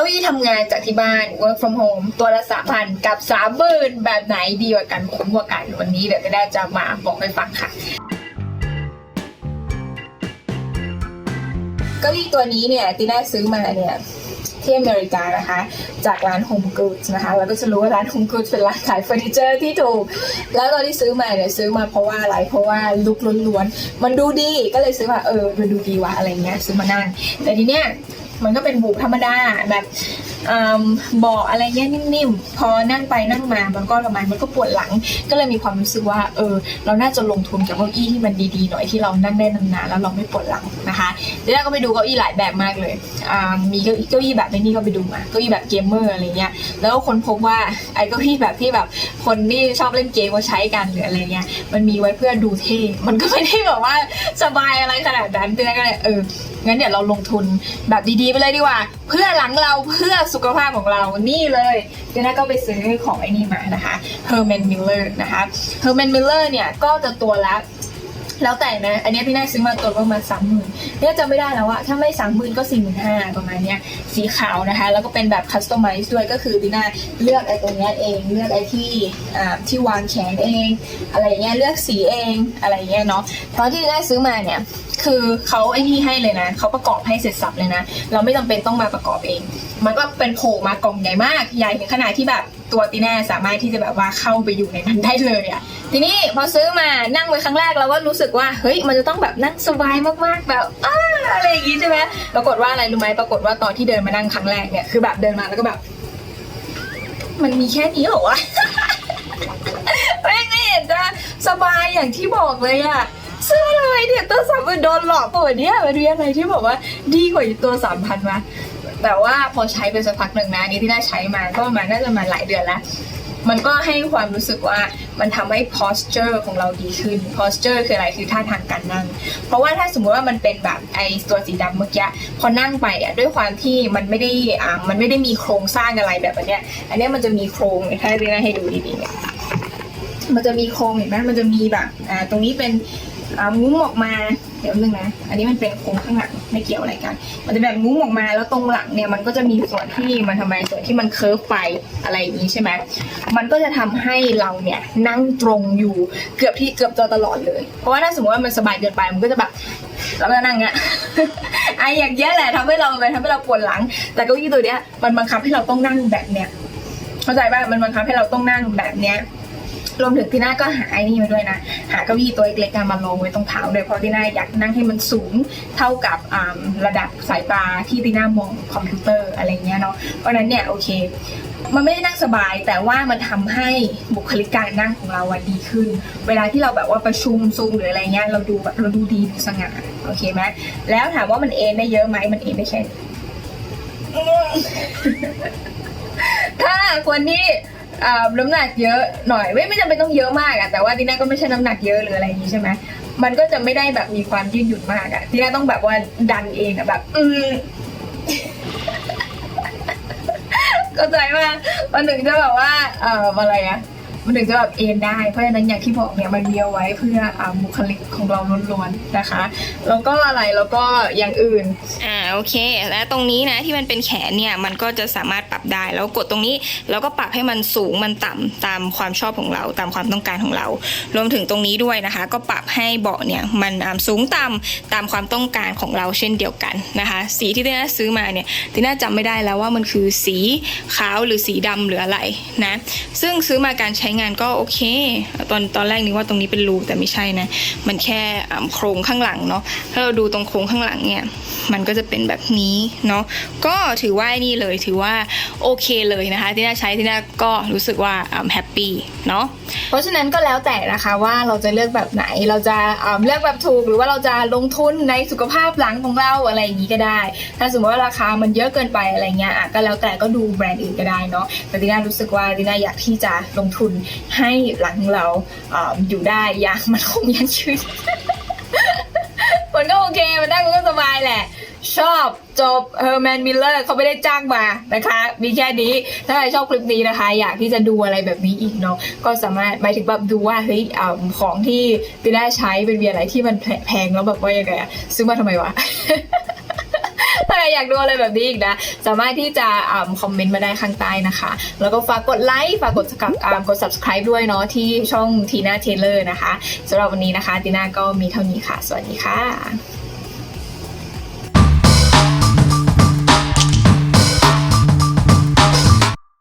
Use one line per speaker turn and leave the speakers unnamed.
ก้าอี้ทำงานจากที่บ้าน work from home ตัวละสามพันกับสามหมื่นแบบไหนดีกว่ากันคุ้มกว่ากัน วันนี้เดี๋ยวจะได้จะมาบอกให้ฟังค่ะเก้าอี้ตัวนี้เนี่ยตีน่าซื้อมาเนี่ยที่อเมริกานะคะ จากร้าน Home Goods นะคะเราก็จะรู้ว่าร้าน Home Goods เป็นร้านขายเฟอร์นิเจอร์ที่ถูก แล้วตอนที่ซื้อมาเนี่ยซื้อมาเพราะว่าอะไรเพราะว่าลุกล้วนๆมันดูดีก็เลยซื้อมาเออมันดูดีว่ะอะไรเงี้ยซื้อมานั่งแต่ทีเนี้ย มันก็เป็นบุกธรรมดาแบบ เบาะอะไรเงี้ยนิ่มๆ พอนั่งไปนั่งมามันก็ประมาณมันก็ปวดหลัง ก็เลยมีความรู้สึกว่าเออเราน่าจะลงทุนกับเก้าอี้ที่มันดีๆหน่อยที่เรานั่งได้นานๆแล้วเราไม่ปวดหลังนะคะเดี๋ยวเราก็ไปดูเก้าอี้หลายแบบมากเลยมีเก้าอี้เก้าอี้แบบนี้ก็ไปดูมาเก้าอี้แบบเกมเมอร์อะไรเงี้ยแล้วก็คนพบว่าไอ้เก้าอี้แบบที่แบบคนที่ชอบเล่นเกมเขาใช้กันหรืออะไรเงี้ยมันมีไว้เพื่อดูเท่มันก็ไม่ได้แบบว่าสบายอะไรขนาดนั้นเพื่อนก็เลยเอองั้นเดี๋ยวเราลงทุนแบบดีๆไปเลยดีกว่า เพื่อหลังเราเพื่อสุขภาพของเรานี่เลยเดี๋ยวน่าก็ไปซื้อของไอ้นี่มานะคะ Herman Miller นะคะ Herman Miller เนี่ยก็จะตัวละแล้วแต่นะ อันนี้พี่น่าซื้อมาตัวประมาณสามหมื่นเนี่ยจำไม่ได้แล้วอะถ้าไม่สามหมื่นก็สี่หมื่นห้าประมาณเนี้ย สีขาวนะคะ แล้วก็เป็นแบบคัสตอมไมซ์ด้วยก็คือพี่น่าเลือกไอ้ตรงเนี้ยเอง เลือกไอ้ที่อ่าที่วางแขนเอง อะไรเงี้ย เลือกสีเอง อะไรเงี้ยเนาะตอนที่ได้ซื้อมาเนี่ย คือเขาไอ้นี่ให้เลยนะเขาประกอบให้เสร็จสับเลยนะ เราไม่จำเป็นต้องมาประกอบเอง มันก็เป็นโผล่มากล่องใหญ่มากใหญ่ถึงขนาดที่แบบตัวตีน่าสามารถที่จะแบบว่าเข้าไปอยู่ในนั้นได้เลยอะทีนี้พอซื้อมานั่งไว้ครั้งแรกเราก็รู้สึกว่าเฮ้ยมันจะต้องแบบนั่งสบายมากๆแบบอ้าอะไรอย่างงี้ใช่ไหมปรากฏว่าอะไรรู้ไหมปรากฏว่าตอนที่เดินมานั่งครั้งแรกเนี่ยคือแบบเดินมาแล้วก็แบบ มันมีแค่นี้เหรอวะไม่ไม่เห็นจะสบายอย่างที่บอกเลยอะ เสื้ออะไรเนี่ยตัวสามพันโดนหลอกปวเนี่ยมันมีอะไรที่บอกว่าดีกว่าตัวสามพันมาแต่ว่าพอใช้ไปสักพักหนึ่งนะนี้ที่ได้ใช้มาก็ประมาณน่าจะมาหลายเดือนแล้วมันก็ให้ความรู้สึกว่ามันทำให้ posture ของเราดีขึ้น posture คืออะไรคือท่าทางการนั่ง เพราะว่าถ้าสมมติว่ามันเป็นแบบไอตัวสีดำเมื่อกี้พอนั่งไปอะด้วยความที่มันไม่ได้อ่ามันไม่ได้มีโครงสร้างอะไรแบบอันเนี้ยอันเนี้ยมันจะมีโครงเนี่ยถ้าเรียนให้ดูดีๆเนี่ยมันจะมีโครงเห็นไหมมันจะมีแบบอ่าตรงนี้เป็น งุ้มออกมาเดี๋ยวนึงนะ อันนี้มันเป็นโครงข้างหลังไม่เกี่ยวอะไรกัน มันจะแบบงุ้มออกมาแล้วตรงหลังเนี่ยมันก็จะมีส่วนที่มันทำไมส่วนที่มันเคิร์ฟไปอะไรอย่างนี้ใช่ไหมมันก็จะทำให้เราเนี่ยนั่งตรงอยู่เกือบที่เกือบจะตลอดเลย เพราะว่าถ้าสมมติว่ามันสบายเกินไปมันก็จะแบบแล้วก็นั่งเงี้ยไออย่างเงี้ยแหละทำให้เราไปทำให้เราปวดหลัง แต่เก้าอี้ตัวเนี้ยมันบังคับให้เราต้องนั่งแบบเนี้ยเข้าใจป่ะมันบังคับให้เราต้องนั่งแบบเนี้ย รวมถึงที่หน้าก็หาไอ้นี่มาด้วยนะ หาเก้าอี้ตัวเล็กๆมาลงไว้ตรงเท้าด้วยเพราะที่หน้าอยากนั่งให้มันสูงเท่ากับระดับสายตาที่ที่หน้ามองคอมพิวเตอร์อะไรเงี้ยเนาะเพราะนั้นเนี่ยโอเค มันไม่ได้นั่งสบายแต่ว่ามันทำให้บุคลิกการนั่งของเราดีขึ้น เวลาที่เราแบบว่าประชุมซูมหรืออะไรเงี้ยเราดูแบบเราดูดีดูสง่าโอเคไหมแล้วถามว่ามันเอนได้เยอะไหมมันเอนได้แค่ถ้าคนที่ อ่าน้ำหนักเยอะหน่อยไม่ไม่จำเป็นต้องเยอะมากอะแต่ว่าดีน่าก็ไม่ใช่น้ำหนักเยอะหรืออะไรอย่างนี้ใช่ไหมมันก็จะไม่ได้แบบมีความยืดหยุ่นมากอะดีน่าต้องแบบว่าดันเองอะแบบ อืมก็ใจว่ามันถึงจะแบบว่า เอ่ออะไรอะ มันถึงจะแบบเอนได้ เพราะฉะนั้นอย่างที่บอกเนี่ยมันมีเอาไว้เพื่ออ่าบุคลิกของเราล้วนๆนะคะ แล้วก็อะไรแล้วก็อย่างอื่น
อ่าโอเค แล้วตรงนี้นะที่มันเป็นแขนเนี่ยมันก็จะสามารถปรับได้ แล้วกดตรงนี้แล้วก็ปรับให้มันสูงมันต่ำตามความชอบของเรา ตามความต้องการของเรา รวมถึงตรงนี้ด้วยนะคะ ก็ปรับให้เบาะเนี่ยมันสูงต่ำตามความต้องการของเราเช่นเดียวกันนะคะ สีที่ติน่าซื้อมาเนี่ยติน่าจำไม่ได้แล้วว่ามันคือสีขาวหรือสีดำหรืออะไรนะซึ่งซื้อมาการใช้งานก็โอเค ตอนตอนแรกนึกว่าตรงนี้เป็นรูแต่ไม่ใช่นะ มันแค่โครงข้างหลังเนาะถ้าเราดูตรงโครงข้างหลังเนี่ย มันก็จะเป็นแบบนี้เนาะก็ถือว่านี่เลยถือว่าโอเคเลยนะคะที่น่าใช้ที่น่าก็รู้สึกว่าแฮปปี้เนาะ
เพราะฉะนั้นก็แล้วแต่นะคะว่าเราจะเลือกแบบไหนเราจะเอ่อเลือกแบบถูกหรือว่าเราจะลงทุนในสุขภาพหลังของเราอะไรอย่างนี้ก็ได้ ถ้าสมมติว่าราคามันเยอะเกินไปอะไรเงี้ยอะก็แล้วแต่ก็ดูแบรนด์อื่นก็ได้เนาะแต่ดิน่ารู้สึกว่าดิน่าอยากที่จะลงทุนให้หลังเราเออยู่ได้อย่างมันคงยันยืนมันก็โอเค มันได้มันก็สบายแหละ ชอบจบเฮอร์แมนมิลเลอร์เขาไม่ได้จ้างมานะคะ มีแค่นี้ ถ้าใครชอบคลิปนี้นะคะ อยากที่จะดูอะไรแบบนี้อีกเนาะก็สามารถหมายถึงแบบดูว่าเฮ้ยของที่ติน่าใช้เป็นมียอะไรที่มันแพงแล้วแบบว่ายังไงอะซื้อมาทำไมวะ อยากดูอะไรแบบนี้อีกนะ สามารถที่จะคอมเมนต์มาได้ข้างใต้นะคะ แล้วก็ฝากกดไลค์ฝากกดกับอ่ากด subscribe ด้วยเนาะที่ช่องทีน่าเทเลอร์นะคะสำหรับวันนี้นะคะทีน่าก็มีเท่านี้ค่ะ สวัสดีค่ะ